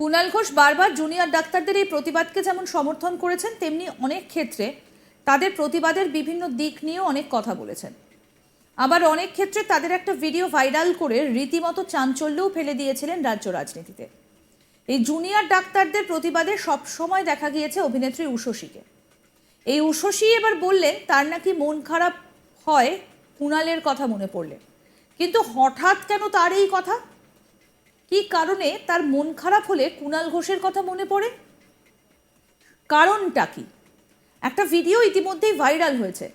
কুণাল ঘোষ বারবার জুনিয়র ডাক্তারদের এই প্রতিবাদকে যেমন সমর্থন করেছেন, তেমনি অনেক ক্ষেত্রে তাদের প্রতিবাদের বিভিন্ন দিক নিয়েও অনেক কথা বলেছেন। আবার অনেক ক্ষেত্রে তাদের একটা ভিডিও ভাইরাল করে রীতিমতো চাঞ্চল্যও ফেলে দিয়েছিলেন রাজ্য রাজনীতিতে। এই জুনিয়র ডাক্তারদের প্রতিবাদে সবসময় দেখা গিয়েছে অভিনেত্রী উষসীকে এই উষসী এবার বললেন, তার নাকি মন খারাপ হয়। কুণালের কথা মনে পড়লে। কিন্তু হঠাৎ কেন তার এই কথা? কি কারণে তার মন খারাপ হলে কুণাল ঘোষের কথা মনে পড়ে? কারণটা কি? একটা ভিডিও ইতিমধ্যেই ভাইরাল হয়েছে।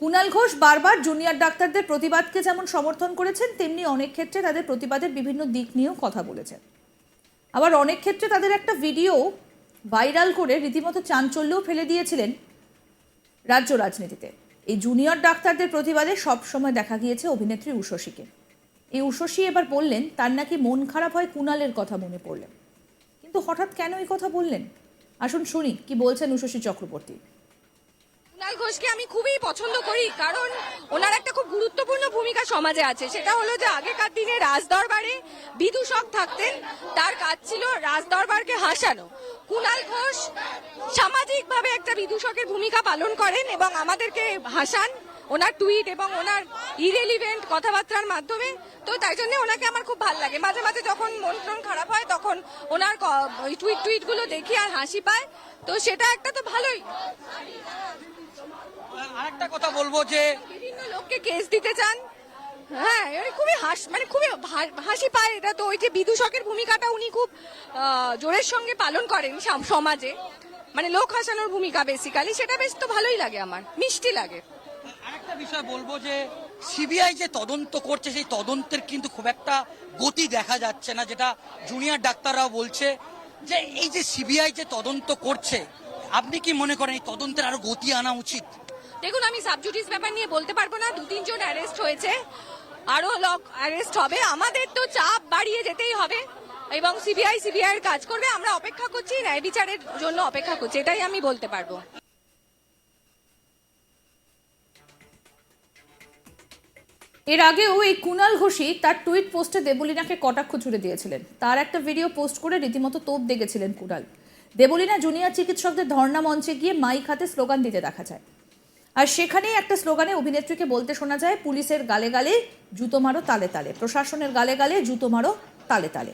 কুণাল ঘোষ বারবার জুনিয়র ডাক্তারদের প্রতিবাদকে যেমন সমর্থন করেছেন, তেমনি অনেক ক্ষেত্রে তাদের প্রতিবাদের বিভিন্ন দিক নিয়েও কথা বলেছেন। আবার অনেক ক্ষেত্রে তাদের একটা ভিডিও ভাইরাল করে রীতিমতো চাঞ্চল্যও ফেলে দিয়েছিলেন রাজ্য রাজনীতিতে। এই জুনিয়র ডাক্তারদের প্রতিবাদে সবসময় দেখা গিয়েছে অভিনেত্রী উষসীকে এই উষসী এবার বললেন, তার নাকি মন খারাপ হয় কুণালের কথা মনে পড়লেন কিন্তু হঠাৎ কেন এই কথা বললেন? আসুন শুনি, কি বলছেন উষসী চক্রবর্তী? কুণাল ঘোষকে আমি খুবই পছন্দ করি, কারণ ওনার একটা খুব গুরুত্বপূর্ণ ভূমিকা সমাজে আছে। সেটা হলো যে, আগেকার দিনে রাজদরবারে বিদূষক থাকতেন, তার কাজ ছিল রাজদরবারকে হাসানো। কুণাল ঘোষ সামাজিকভাবে একটা বিদূষকের ভূমিকা পালন করেন এবং আমাদেরকে হাসান ওনার টুইট এবং ওনার ইরেলিভেন্ট কথাবার্তার মাধ্যমে তো তাই জন্য ওনাকে আমার খুব ভালো লাগে। মাঝে মাঝে যখন মন টন খারাপ হয় তখন ওনার টুইট টুইটগুলো দেখি আর হাসি পায়। তো সেটা একটা তো ভালোই। আরেকটা কথা বলব যে বিভিন্ন লোককে কেস দিতে চান হ্যাঁ উনি খুবই হাস মানে খুবই হাসি পায় এটা তো। ওই যে বিদূষকের ভূমিকাটা উনি খুব জোরের সঙ্গে পালন করেন সমাজে। মানে লোক হাসানোর ভূমিকা বেসিক্যালি সেটা বেশ তো ভালোই লাগে আমার মিষ্টি লাগে। বিষয় বলব যে সিবিআই যে তদন্ত করছে, সেই তদন্তের কিন্তু খুব একটা গতি দেখা যাচ্ছে না, যেটা জুনিয়র ডাক্তাররাও বলছে। যে এই যে সিবিআই যে তদন্ত করছে, আপনি কি মনে করেন এই তদন্তের আরও গতি আনা উচিত? দেখুন, আমি সাবজুডিস ব্যাপার নিয়ে বলতে পারব না। দু তিনজন অ্যারেস্ট হয়েছে। আরও লোক অ্যারেস্ট হবে। আমাদের তো চাপ বাড়িয়ে যেতেই হবে। এবং সিবিআই সিবিআই এর কাজ করবে। আমরা অপেক্ষা করছি, ন্যায় বিচারের জন্য অপেক্ষা করছি। এটাই আমি বলতে পারব। এর আগেও এই কুণাল ঘোষই তার টুইট পোস্টে দেবলীনাকে কটাক্ষ ছুড়ে দিয়েছিলেন। তার একটা ভিডিও পোস্ট করে রীতিমতো তোপ দেখেছিলেন কুণাল দেবলিনা জুনিয়র চিকিৎসকদের ধর্ণা মঞ্চে গিয়ে মাইক হাতে স্লোগান দিতে দেখা যায়। আর সেখানেই একটা স্লোগানে অভিনেত্রীকে বলতে শোনা যায়, পুলিশের গালে গালে জুতো মারো, তালে তালে। প্রশাসনের গালে গালে জুতো মারো, তালে তালে।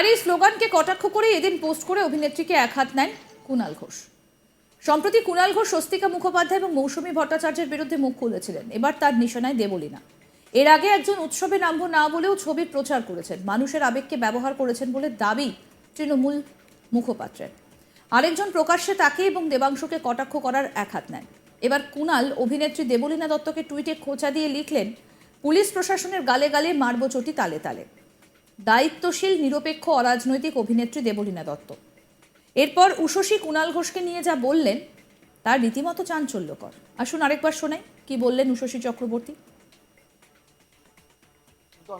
তার এই স্লোগানকে কটাক্ষ করে এদিন পোস্ট করে অভিনেত্রীকে এক হাত নেন কুণাল ঘোষ। সম্প্রতি কুণাল ঘোষ, স্বস্তিকা মুখোপাধ্যায় এবং মৌসুমী ভট্টাচার্যের বিরুদ্ধে মুখ খুলেছিলেন। এবার তার নিশানায় দেবলীনা। এর আগে একজন উৎসবে নামব না বলেও ছবির প্রচার করেছেন। মানুষের আবেগকে ব্যবহার করেছেন বলে দাবি তৃণমূল মুখপাত্রের। আরেকজন প্রকাশ্যে তাকে এবং দেবাংশুকে কটাক্ষ করার এক হাত নেন। এবার কুণাল অভিনেত্রী দেবলীনা দত্তকে টুইটে খোঁচা দিয়ে লিখলেন, পুলিশ প্রশাসনের গালে গালে মারব চটি তালে তালে। দায়িত্বশীল, নিরপেক্ষ অরাজনৈতিক অভিনেত্রী দেবলীনা দত্ত। এরপর উষসী কুণাল ঘোষকে নিয়ে যা বললেন, তার রীতিমতো চাঞ্চল্যকর। আসুন আরেকবার শোনাই, কি বললেন উষসী চক্রবর্তী?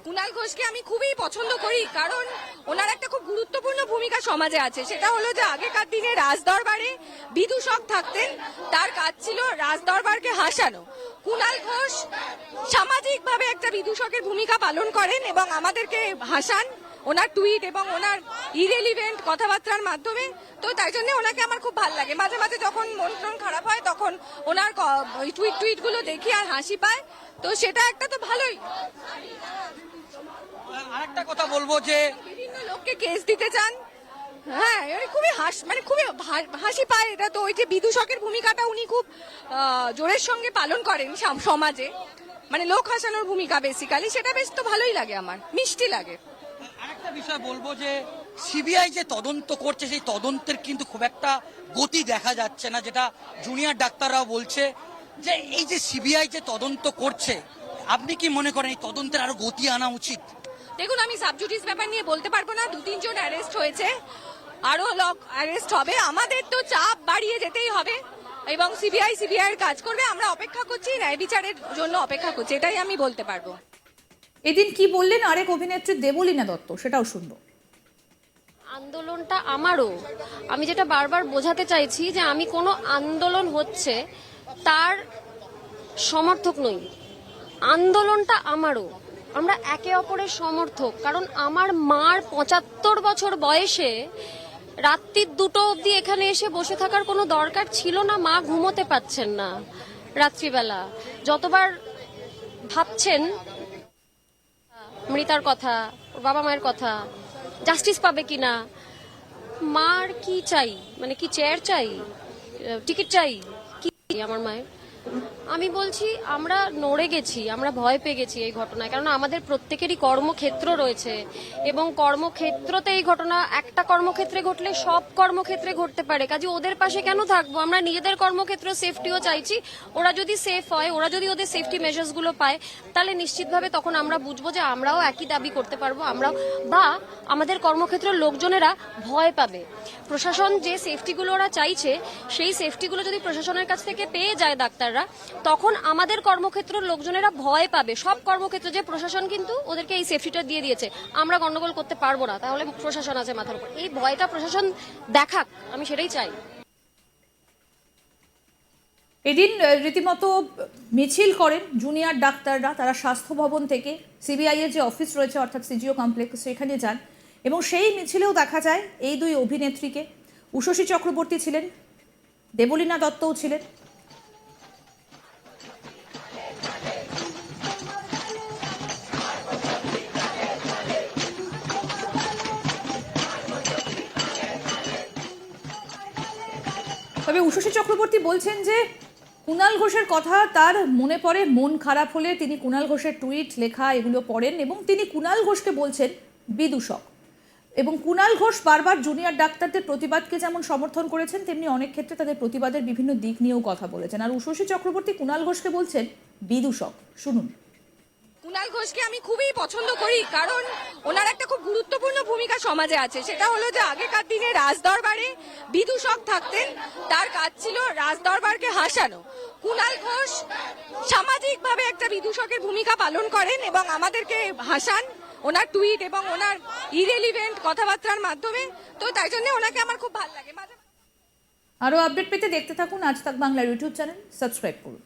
কুণাল ঘোষকে আমি খুবই পছন্দ করি, কারণ ওনার একটা খুব গুরুত্বপূর্ণ ভূমিকা সমাজে আছে। সেটা হলো যে, আগেকার দিনে রাজদরবারে বিদূষক থাকতেন, তার কাজ ছিল রাজদরবারকে হাসানো। কুণাল ঘোষ সামাজিকভাবে একটা বিদূষকের ভূমিকা পালন করেন এবং আমাদেরকে হাসান ওনার টুইট এবং ওনার ইরেলিভেন্ট কথাবার্তার মাধ্যমে। তো তাই জন্য ওনাকে আমার খুব ভালো লাগে। মাঝে মাঝে যখন মন টন খারাপ হয় তখন ওনার টুইট টুইটগুলো দেখি আর হাসি পায়। তো সেটা একটা তো ভালোই। আরেকটা কথা বলব যে বিভিন্ন লোককে কেস দিতে চান। হ্যাঁ উনি খুবই হাস মানে খুবই হাসি পায় এটা তো। ওই যে বিদূষকের ভূমিকাটা উনি খুব জোরের সঙ্গে পালন করেন সমাজে। মানে লোক হাসানোর ভূমিকা বেসিক্যালি সেটা বেশ তো ভালোই লাগে আমার মিষ্টি লাগে। আরেকটা বিষয় বলব যে সিবিআই যে তদন্ত করছে সেই তদন্তের কিন্তু খুব একটা গতি দেখা যাচ্ছে না যেটা জুনিয়র ডাক্তাররাও বলছে। যে এই যে সিবিআই যে তদন্ত করছে আপনি কি মনে করেন এই তদন্তের আরও গতি আনা উচিত? দেখুন আমি সাবজুডিস ব্যাপার নিয়ে বলতে পারব না। দু তিনজন অ্যারেস্ট হয়েছে। আরও লোক অ্যারেস্ট হবে। আমাদের তো চাপ বাড়িয়ে যেতেই হবে। এবং সিবিআই সিবিআই কাজ করবে। আমরা অপেক্ষা করছি ন্যায় বিচারের জন্য অপেক্ষা করছি। এটাই আমি বলতে পারব। এদিন কি বললেন আরেক অভিনেত্রী দেবলীনা দত্ত? সেটাও শুনব। আন্দোলনটা আমারও। আমি যেটা বারবার বোঝাতে চাইছি যে আমি কোনো আন্দোলন হচ্ছে তার সমর্থক নই। আন্দোলনটা আমারও। আমরা একে অপরের সমর্থক। কারণ আমার মার পঁচাত্তর বছর বয়সে রাত্রির দুটো অবধি এখানে এসে বসে থাকার কোনো দরকার ছিল না, মা ঘুমোতে পাচ্ছেন না রাত্রিবেলা। যতবার ভাবছেন, মৃতার কথা বাবা মায়ের কথা জাস্টিস পাবে কি না, মার কি চাই? মানে কি চেয়ার চাই? টিকিট চাই? কি আমার মায়ের? আমি বলছি, আমরা নড়ে গেছি, আমরা ভয় পেয়ে গেছি এই ঘটনায়। কারণ আমাদের প্রত্যেকেরই কর্মক্ষেত্র রয়েছে এবং কর্মক্ষেত্রতে এই ঘটনা, একটা কর্মক্ষেত্রে ঘটলে সব কর্মক্ষেত্রে ঘটতে পারে। কাজে ওদের পাশে কেন থাকব? আমরা নিজেদের কর্মক্ষেত্র সেফটিও চাইছি। ওরা যদি সেফ হয়, ওরা যদি ওদের সেফটি মেজার্সগুলো পায়, তাহলে নিশ্চিতভাবে তখন আমরা বুঝব যে আমরাও একই দাবি করতে পারব, আমরাও বা আমাদের কর্মক্ষেত্রের লোকজনেরা ভয় পাবে। প্রশাসন যে সেফটিগুলো ওরা চাইছে, সেই সেফটিগুলো যদি প্রশাসনের কাছ থেকে পেয়ে যায় ডাক্তাররা, তখন আমাদের কর্মক্ষেত্রের লোকজনেরা ভয় পাবে। সব কর্মক্ষেত্রে যে প্রশাসন কিন্তু ওদেরকে এই সেফটিটা দিয়ে দিয়েছে। আমরা গন্ডগোল করতে পারব না, তাহলে প্রশাসন আছে মাথার উপর। এই ভয়টা প্রশাসন দেখাক, আমি সেটাই চাই। এদিন রীতিমতো মিছিল করেন জুনিয়র ডাক্তাররা, তারা স্বাস্থ্য ভবন থেকে সিবিআই এর যে অফিস রয়েছে, অর্থাৎ সিজিও কমপ্লেক্স সেখানে যান। এবং সেই মিছিলেও দেখা যায়, এই দুই অভিনেত্রীকে। উষসী চক্রবর্তী ছিলেন, দেবলীনা দত্তও ছিলেন। তবে উষসী চক্রবর্তী বলছেন যে কুণাল ঘোষের কথা তার মনে পড়ে, মন খারাপ হলে তিনি কুণাল ঘোষের টুইট, লেখা এগুলো পড়েন এবং তিনি কুণাল ঘোষকে বলছেন বিদূষক। এবং কুণাল ঘোষ বারবার জুনিয়র ডাক্তারদের প্রতিবাদকে যেমন সমর্থন করেছেন, তেমনি অনেক ক্ষেত্রে তাদের প্রতিবাদের বিভিন্ন দিক নিয়েও কথা বলেছেন। আর উষসী চক্রবর্তী কুণাল ঘোষকে বলছেন বিদূষক। শুনুন। কুণাল ঘোষকে আমি খুবই পছন্দ করি, কারণ ওনার একটা খুব গুরুত্বপূর্ণ ভূমিকা সমাজে আছে। সেটা হলো যে, আগেকার দিনে রাজদরবারে বিদূষক থাকতেন, তার কাজ ছিল রাজদরবারকে হাসানো। কুণাল ঘোষ সামাজিকভাবে একটা বিদূষকের ভূমিকা পালন করেন এবং আমাদেরকে হাসান ওনার টুইট এবং ওনার ইরেলিভেন্ট কথাবার্তার মাধ্যমে, তো তাই জন্য ওনাকে আমার খুব ভালো লাগে। আরও আপডেট পেতে দেখতে থাকুন আজ তাক বাংলার ইউটিউব চ্যানেল, সাবস্ক্রাইব করুন।